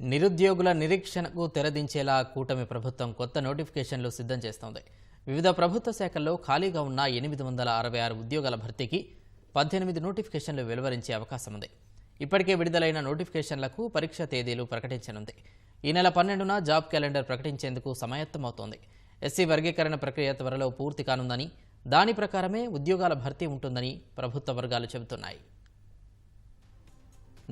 నిరుద్యోగుల నిరీక్షణకు తెరదించేలా కూటమి ప్రభుత్వం కొత్త నోటిఫికేషన్లు సిద్ధం చేస్తోంది. వివిధ ప్రభుత్వ శాఖల్లో ఖాళీగా ఉన్న ఎనిమిది వందల అరవై ఆరు ఉద్యోగాల భర్తీకి పద్దెనిమిది నోటిఫికేషన్లు వెలువరించే అవకాశం ఉంది. ఇప్పటికే విడుదలైన నోటిఫికేషన్లకు పరీక్ష తేదీలు ప్రకటించనుంది. ఈ నెల పన్నెండున జాబ్ క్యాలెండర్ ప్రకటించేందుకు సమాయత్తమవుతోంది. ఎస్సీ వర్గీకరణ ప్రక్రియ త్వరలో పూర్తి కానుందని దాని ప్రకారమే ఉద్యోగాల భర్తీ ఉంటుందని ప్రభుత్వ వర్గాలు చెబుతున్నాయి.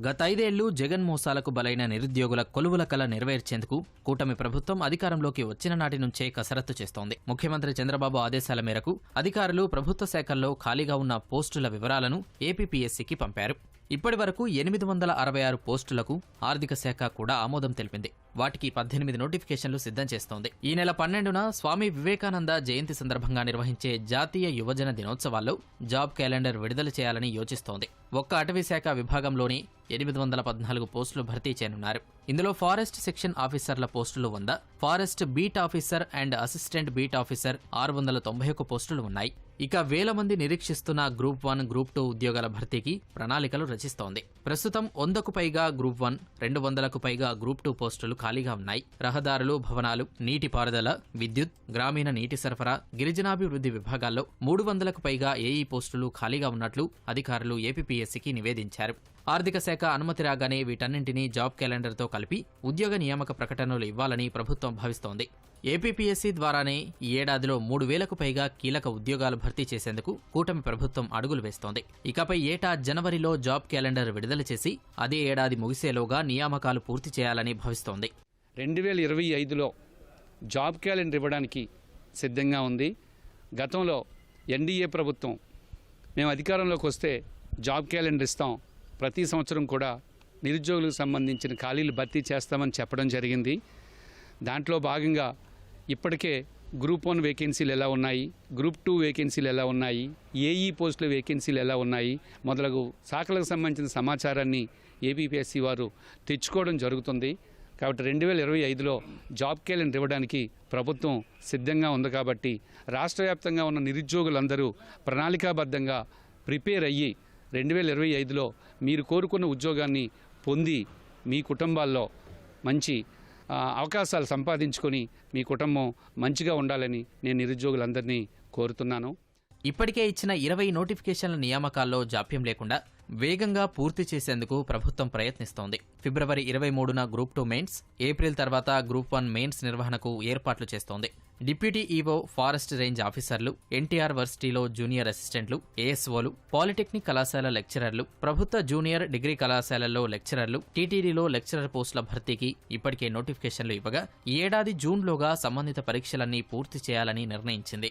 గత ఐదేళ్ళు జగన్ మోసాలకు బలైన నిరుద్యోగుల కొలువుల కల నెరవేర్చేందుకు కూటమి ప్రభుత్వం అధికారంలోకి వచ్చిన నాటి నుంచే కసరత్తు చేస్తోంది. ముఖ్యమంత్రి చంద్రబాబు ఆదేశాల మేరకు అధికారులు ప్రభుత్వ శాఖల్లో ఖాళీగా ఉన్న పోస్టుల వివరాలను ఏపీపీఎస్సీకి పంపారు. ఇప్పటి వరకు ఎనిమిది వందల అరవై ఆరు పోస్టులకు ఆర్థిక శాఖ కూడా ఆమోదం తెలిపింది. వాటికి పద్దెనిమిది నోటిఫికేషన్లు సిద్ధం చేస్తోంది. ఈ నెల పన్నెండున స్వామి వివేకానంద జయంతి సందర్భంగా నిర్వహించే జాతీయ యువజన దినోత్సవాల్లో జాబ్ క్యాలెండర్ విడుదల చేయాలని యోచిస్తోంది. ఒక్క అటవీ శాఖ విభాగంలోని ఎనిమిది వందల పద్నాలుగు పోస్టులు భర్తీ చేయనున్నారు. ఇందులో ఫారెస్ట్ సెక్షన్ ఆఫీసర్ల పోస్టులు వంద forest beat officer and assistant beat officer ఆరు వందల తొంభై ఒక్క పోస్టులు ఉన్నాయి. ఇక వేల మంది నిరీక్షిస్తున్న గ్రూప్ వన్ గ్రూప్ టూ ఉద్యోగాల భర్తీకి ప్రణాళికలు రచిస్తోంది. ప్రస్తుతం వందకు పైగా గ్రూప్ వన్ రెండు వందలకు పైగా గ్రూప్ టూ పోస్టులు ఖాళీగా ఉన్నాయి. రహదారులు భవనాలు నీటిపారుదల విద్యుత్ గ్రామీణ నీటి సరఫరా గిరిజనాభివృద్ధి విభాగాల్లో మూడు వందలకు పైగా ఏఈ పోస్టులు ఖాళీగా ఉన్నట్లు అధికారులు ఏపీపీఎస్సీకి నివేదించారు. ఆర్థిక శాఖ అనుమతి రాగానే వీటన్నింటినీ జాబ్ క్యాలెండర్తో కలిపి ఉద్యోగ నియామక ప్రకటనలు ఇవ్వాలని ప్రభుత్వం భావిస్తోంది. ఏపీపీఎస్సీ ద్వారానే ఈ ఏడాదిలో మూడు వేలకు పైగా కీలక ఉద్యోగాలు భర్తీ చేసేందుకు కూటమి ప్రభుత్వం అడుగులు వేస్తోంది. ఇకపై ఏటా జనవరిలో జాబ్ క్యాలెండర్ విడుదల చేసి అదే ఏడాది ముగిసేలోగా నియామకాలు పూర్తి చేయాలని భావిస్తోంది. రెండు వేల ఇరవై ఐదులో జాబ్ క్యాలెండర్ ఇవ్వడానికి సిద్ధంగా ఉంది. గతంలో ఎన్డీఏ ప్రభుత్వం మేము అధికారంలోకి వస్తే జాబ్ క్యాలెండర్ ఇస్తాం. ప్రతి సంవత్సరం కూడా నిరుద్యోగులకు సంబంధించిన ఖాళీలు భర్తీ చేస్తామని చెప్పడం జరిగింది. దాంట్లో భాగంగా ఇప్పటికే గ్రూప్ వన్ వేకెన్సీలు ఎలా ఉన్నాయి? గ్రూప్ టూ వేకెన్సీలు ఎలా ఉన్నాయి? ఏఈ పోస్టుల వేకెన్సీలు ఎలా ఉన్నాయి? మొదలగు శాఖలకు సంబంధించిన సమాచారాన్ని ఏబీపీఎస్సీ వారు తెచ్చుకోవడం జరుగుతుంది. కాబట్టి రెండు వేల ఇరవై ఐదులో జాబ్ క్యాలెండర్ ఇవ్వడానికి ప్రభుత్వం సిద్ధంగా ఉంది కాబట్టి రాష్ట్ర వ్యాప్తంగా ఉన్న నిరుద్యోగులందరూ ప్రణాళికాబద్ధంగా ప్రిపేర్ అయ్యి రెండు వేల ఇరవై ఐదులో మీరు కోరుకున్న ఉద్యోగాన్ని పొంది మీ కుటుంబాల్లో మంచి అవకాశాలు సంపాదించుకొని మీ కుటుంబం మంచిగా ఉండాలని నేను నిరుద్యోగులందరినీ కోరుతున్నాను. ఇప్పటికే ఇచ్చిన ఇరవై నోటిఫికేషన్ల నియామకాల్లో జాప్యం లేకుండా వేగంగా పూర్తి చేసేందుకు ప్రభుత్వం ప్రయత్నిస్తోంది. ఫిబ్రవరి ఇరవై మూడున గ్రూప్ టూ మెయిన్స్ ఏప్రిల్ తర్వాత గ్రూప్ వన్ మెయిన్స్ నిర్వహణకు ఏర్పాట్లు చేస్తోంది. డిప్యూటీ ఈవో ఫారెస్ట్ రేంజ్ ఆఫీసర్లు ఎన్టీఆర్ వర్సిటీలో జూనియర్ అసిస్టెంట్లు ఏఎస్ఓలు పాలిటెక్నిక్ కళాశాల లెక్చరర్లు ప్రభుత్వ జూనియర్ డిగ్రీ కళాశాలల్లో లెక్చరర్లు టీటీడీలో లెక్చరర్ పోస్టుల భర్తీకి ఇప్పటికే నోటిఫికేషన్లు ఇవ్వగా ఈ ఏడాది జూన్లోగా సంబంధిత పరీక్షలన్నీ పూర్తి చేయాలని నిర్ణయించింది.